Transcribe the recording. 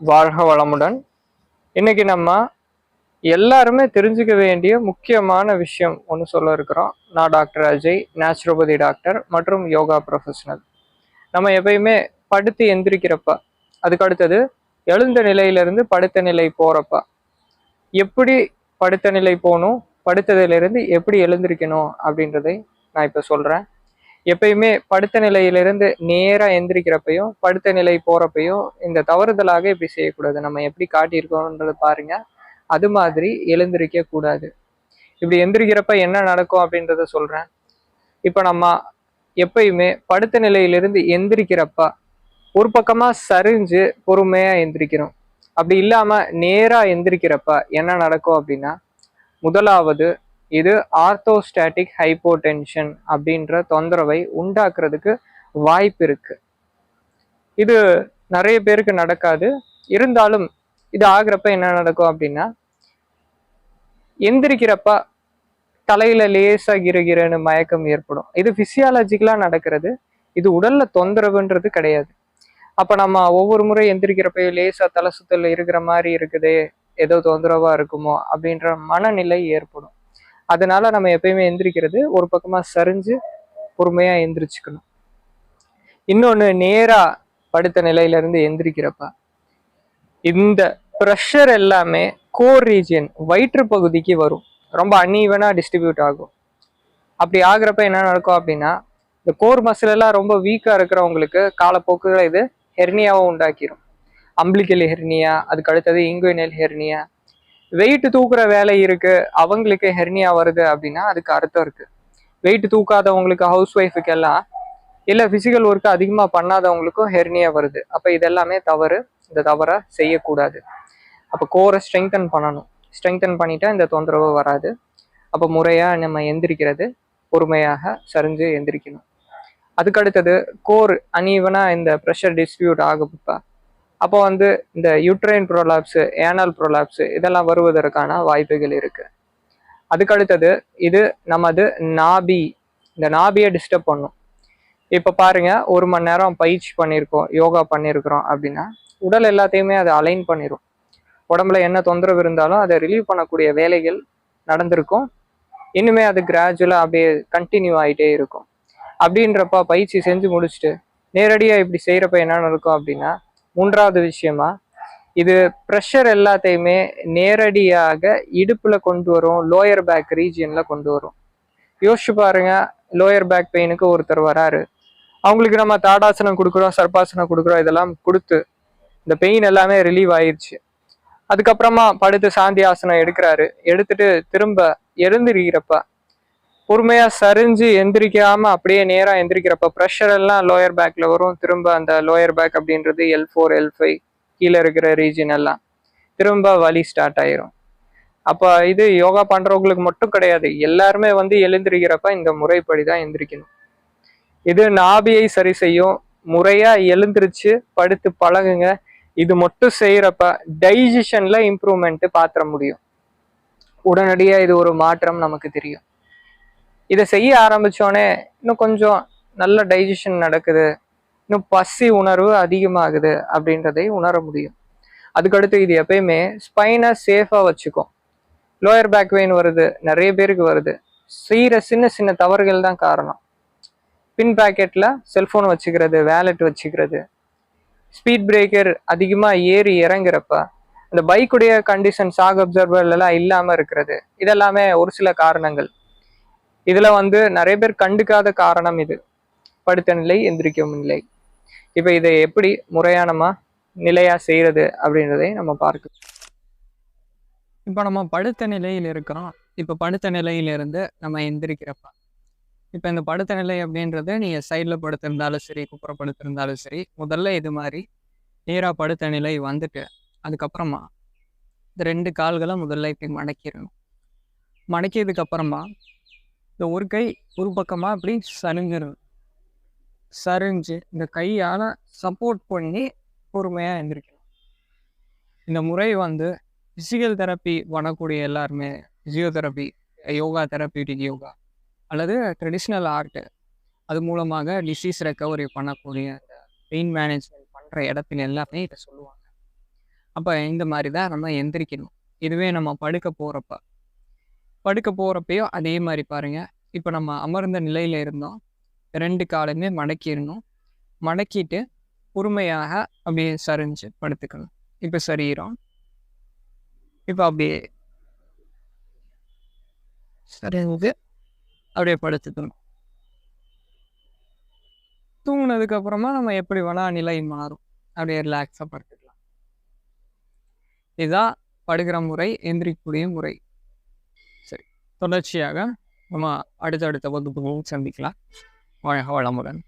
வாழ்க வளமுடன். இன்னைக்கு நம்ம எல்லாருமே தெரிஞ்சுக்க வேண்டிய முக்கியமான விஷயம் ஒன்று சொல்ல இருக்கிறோம். நான் டாக்டர் அஜய் நேச்சுரோபதி டாக்டர் மற்றும் யோகா ப்ரொஃபஷனல் நம்ம எப்பயுமே படுத்து எந்திரிக்கிறப்ப அதுக்கு அடுத்தது எழுந்த நிலையிலிருந்து படுத்த நிலை போகிறப்ப எப்படி படுத்த நிலை போகணும் படுத்ததிலிருந்து எப்படி எழுந்திருக்கணும் அப்படின்றதை நான் இப்போ சொல்கிறேன் எப்பயுமே படுத்த நிலையிலிருந்து நேராக எந்திரிக்கிறப்பையும் படுத்த நிலை போகிறப்பையும் இந்த தவறுதலாக இப்படி செய்யக்கூடாது. நம்ம எப்படி காட்டியிருக்கோன்றது பாருங்க. அது மாதிரி எழுந்திருக்க கூடாது. இப்படி எந்திரிக்கிறப்ப என்ன நடக்கும் அப்படின்றத சொல்கிறேன் இப்போ நம்ம எப்பயுமே படுத்த நிலையிலிருந்து எந்திரிக்கிறப்ப ஒரு பக்கமாக சரிஞ்சு பொறுமையாக எந்திரிக்கிறோம். அப்படி இல்லாமல் நேராக எந்திரிக்கிறப்ப என்ன நடக்கும் அப்படின்னா முதலாவது இது ஆர்த்தோஸ்டாட்டிக் ஹைப்போடென்ஷன் அப்படின்ற தொந்தரவை உண்டாக்குறதுக்கு வாய்ப்பு இருக்கு. இது நிறைய பேருக்கு நடக்காது. இருந்தாலும் இது ஆகுறப்ப என்ன நடக்கும் அப்படின்னா எந்திரிக்கிறப்ப தலையில லேசா கிரகிரன்னு மயக்கம் ஏற்படும். இது பிசியாலஜிக்கலா நடக்கிறது. இது உடல்ல தொந்தரவுன்றது கிடையாது. அப்ப நம்ம ஒவ்வொரு முறை எந்திரிக்கிறப்பையும் லேசா தலை சுத்தல இருக்கிற மாதிரி இருக்குதே ஏதோ தொந்தரவா இருக்குமோ அப்படின்ற மனநிலை ஏற்படும். அதனால நம்ம எப்பயுமே எந்திரிக்கிறது ஒரு பக்கமா சரிஞ்சு பொறுமையா எந்திரிச்சுக்கணும். இன்னொன்னு நேரா படுத்த நிலையில இருந்து எந்திரிக்கிறப்ப இந்த ப்ரெஷர் எல்லாமே கோர் ரீஜியன் வயிற்று பகுதிக்கு வரும். ரொம்ப அன்ஈவனாக டிஸ்ட்ரிபியூட் ஆகும். அப்படி ஆகுறப்ப என்ன நடக்கும் அப்படின்னா இந்த கோர் மசில் எல்லாம் ரொம்ப வீக்கா இருக்கிறவங்களுக்கு காலப்போக்குகளை இது ஹெர்னியாவும் உண்டாக்கிரும். அம்பிளிக்கல் ஹெர்னியா அதுக்கு அடுத்தது இங்குவினல் ஹெர்னியா வெயிட் தூக்குற வேலை இருக்கு. அவங்களுக்கு ஹெர்னியா வருது அப்படின்னா அதுக்கு அர்த்தம் இருக்கு. வெயிட் தூக்காதவங்களுக்கு ஹவுஸ் ஒய்ஃபுக்கு எல்லாம் இல்லை ஃபிசிக்கல் ஒர்க் அதிகமாக பண்ணாதவங்களுக்கும் ஹெர்னியா வருது. அப்போ இதெல்லாமே தவறு. இந்த தவறை செய்யக்கூடாது. அப்போ கோரை ஸ்ட்ரெங்தன் பண்ணணும். ஸ்ட்ரெங்தன் பண்ணிட்டா இந்த தொந்தரவு வராது. அப்போ முறையாக நம்ம எந்திரிக்கிறது பொறுமையாக சரிஞ்சு எந்திரிக்கணும். அதுக்கு அடுத்தது கோர் அனீவனாக இந்த ப்ரெஷர் டிஸ்பியூட் ஆகுப்பா அப்போ வந்து இந்த யூட்ரைன் ப்ரோலாப்ஸு ஏனல் ப்ரோலாப்ஸு இதெல்லாம் வருவதற்கான வாய்ப்புகள் இருக்குது அதுக்கு அடுத்தது இது நமது நாபி. இந்த நாபியை டிஸ்டர்ப் பண்ணும். இப்போ பாருங்க ஒரு மணி நேரம் பயிற்சி பண்ணியிருக்கோம் யோகா பண்ணியிருக்கிறோம் அப்படின்னா உடல் எல்லாத்தையுமே அதை அலைன் பண்ணிடும் உடம்புல என்ன தொந்தரவு இருந்தாலும் அதை ரிலீவ் பண்ணக்கூடிய வேலைகள் நடந்திருக்கும். இன்னுமே அது கிராஜுவலாக அப்படியே கண்டினியூ ஆகிட்டே இருக்கும். அப்படின்றப்ப பயிற்சி செஞ்சு முடிச்சுட்டு நேரடியாக இப்படி செய்கிறப்ப என்ன நடக்கும் அப்படின்னா மூன்றாவது விஷயமா இது ப்ரெஷர் எல்லாத்தையுமே நேரடியாக இடுப்பில் கொண்டு வரும் லோயர் பேக் ரீஜியனில் கொண்டு வரும். யோசிச்சு பாருங்க லோயர் பேக் பெயினுக்கு ஒருத்தர் வராரு. அவங்களுக்கு நம்ம தாடாசனம் கொடுக்குறோம் சர்பாசனம் கொடுக்குறோம் இதெல்லாம் கொடுத்து இந்த பெயின் எல்லாமே ரிலீவ் ஆயிடுச்சு அதுக்கப்புறமா படுத்து சாந்தி ஆசனம் எடுக்கிறாரு. எடுத்துட்டு திரும்ப எழுந்திருக்கிறப்ப பொறுமையாக சரிஞ்சு எந்திரிக்காமல் அப்படியே நேராக எந்திரிக்கிறப்ப ப்ரெஷர் எல்லாம் லோயர் பேக்கில் வரும். திரும்ப அந்த லோயர் பேக் அப்படின்றது எல் ஃபோர் எல் ஃபைவ் கீழே இருக்கிற ரீஜன் எல்லாம் திரும்ப வலி ஸ்டார்ட் ஆயிரும். அப்போ இது யோகா பண்ணுறவங்களுக்கு மட்டும் கிடையாது. எல்லாருமே வந்து எழுந்திருக்கிறப்ப இந்த முறைப்படி தான் எந்திரிக்கணும். இது நாபியை சரி செய்யும். முறையாக எழுந்திரிச்சு படுத்து பழகுங்க. இது மட்டும் செய்கிறப்ப டைஜிஷனில் இம்ப்ரூவ்மெண்ட்டு பாத்திர முடியும். உடனடியாக இது ஒரு மாற்றம் நமக்கு தெரியும். இதை செய்ய ஆரம்பித்தோடனே இன்னும் கொஞ்சம் நல்ல டைஜஷன் நடக்குது. இன்னும் பசி உணர்வு அதிகமாகுது அப்படின்றதை உணர முடியும். அதுக்கடுத்து இது எப்பயுமே ஸ்பைனை சேஃபாக வச்சுக்கும் லோயர் பேக் வெயின் வருது நிறைய பேருக்கு வருது. செய்கிற சின்ன சின்ன தவறுகள் தான் காரணம். பின் பேக்கெட்டில் செல்ஃபோன் வச்சுக்கிறது வேலெட் வச்சுக்கிறது. ஸ்பீட் பிரேக்கர் அதிகமாக ஏறி இறங்குறப்ப அந்த பைக்குடைய கண்டிஷன் சாக் அப்சர்வர்லாம் இல்லாமல் இருக்கிறது. இதெல்லாமே ஒரு சில காரணங்கள். இதுல வந்து நிறைய பேர் கண்டுக்காத காரணம் இது. படுத்த நிலை எந்திரிக்கும் நிலை. இப்போ இதை எப்படி முறையானமா நிலையா செய்யறது அப்படின்றதை நம்ம பார்க்கலாம் இப்போ நம்ம படுத்த நிலையில் இருக்கிறோம். இப்போ படுத்த நிலையிலிருந்து நம்ம எந்திரிக்கிறப்ப. இப்போ இந்த படுத்த நிலை அப்படின்றது நீங்கள் சைடில் படுத்திருந்தாலும் சரி குப்புற படுத்திருந்தாலும் சரி முதல்ல இது மாதிரி நேராக படுத்த நிலை வந்துட்டு அதுக்கப்புறமா இந்த ரெண்டு கால்களை முதல்ல இப்படி மடக்கிடணும். மடக்கியதுக்கப்புறமா இந்த ஒரு கை ஒரு பக்கமாக அப்படி சரிஞ்சிடும் சரிஞ்சு இந்த கையால் சப்போர்ட் பண்ணி பொறுமையாக எழுந்திரிக்கணும் இந்த முறை வந்து ஃபிசிக்கல் தெரப்பி பண்ணக்கூடிய எல்லாருமே ஃபிசியோதெரப்பி யோகா தெரப்பியூட்டிக் யோகா அல்லது ட்ரெடிஷ்னல் ஆர்ட்டு அது மூலமாக டிசீஸ் ரெக்கவரி பண்ணக்கூடிய அந்த பெயின் மேனேஜ்மெண்ட் பண்ணுற இடத்துல எல்லாமே இதை சொல்லுவாங்க. அப்போ இந்த மாதிரி தான் நம்ம எந்திரிக்கணும். இதுவே நம்ம படுக்க போகிறப்ப படுக்க போகிறப்பையும் அதே மாதிரி பாருங்க. இப்போ நம்ம அமர்ந்த நிலையில் இருந்தோம். ரெண்டு காலுமே மடக்கிடணும். மடக்கிட்டு பொறுமையாக அப்படியே சரிஞ்சு படுத்துக்கணும். இப்போ சரிகிறோம் இப்போ அப்படியே சரிஞ்சு அப்படியே படுத்துக்கணும். தூங்கினதுக்கு அப்புறமா நம்ம எப்படி வேணா நிலை மாறும். அப்படியே ரிலாக்ஸாக படுத்துக்கலாம். இதுதான் படுகிற முறை எந்திரிக்கக்கூடிய முறை. தொடர்ச்சியாக நம்ம அடுத்தடுத்த வகுப்புகளும் சந்திக்கலாம். வாழ்க வளமுடன்.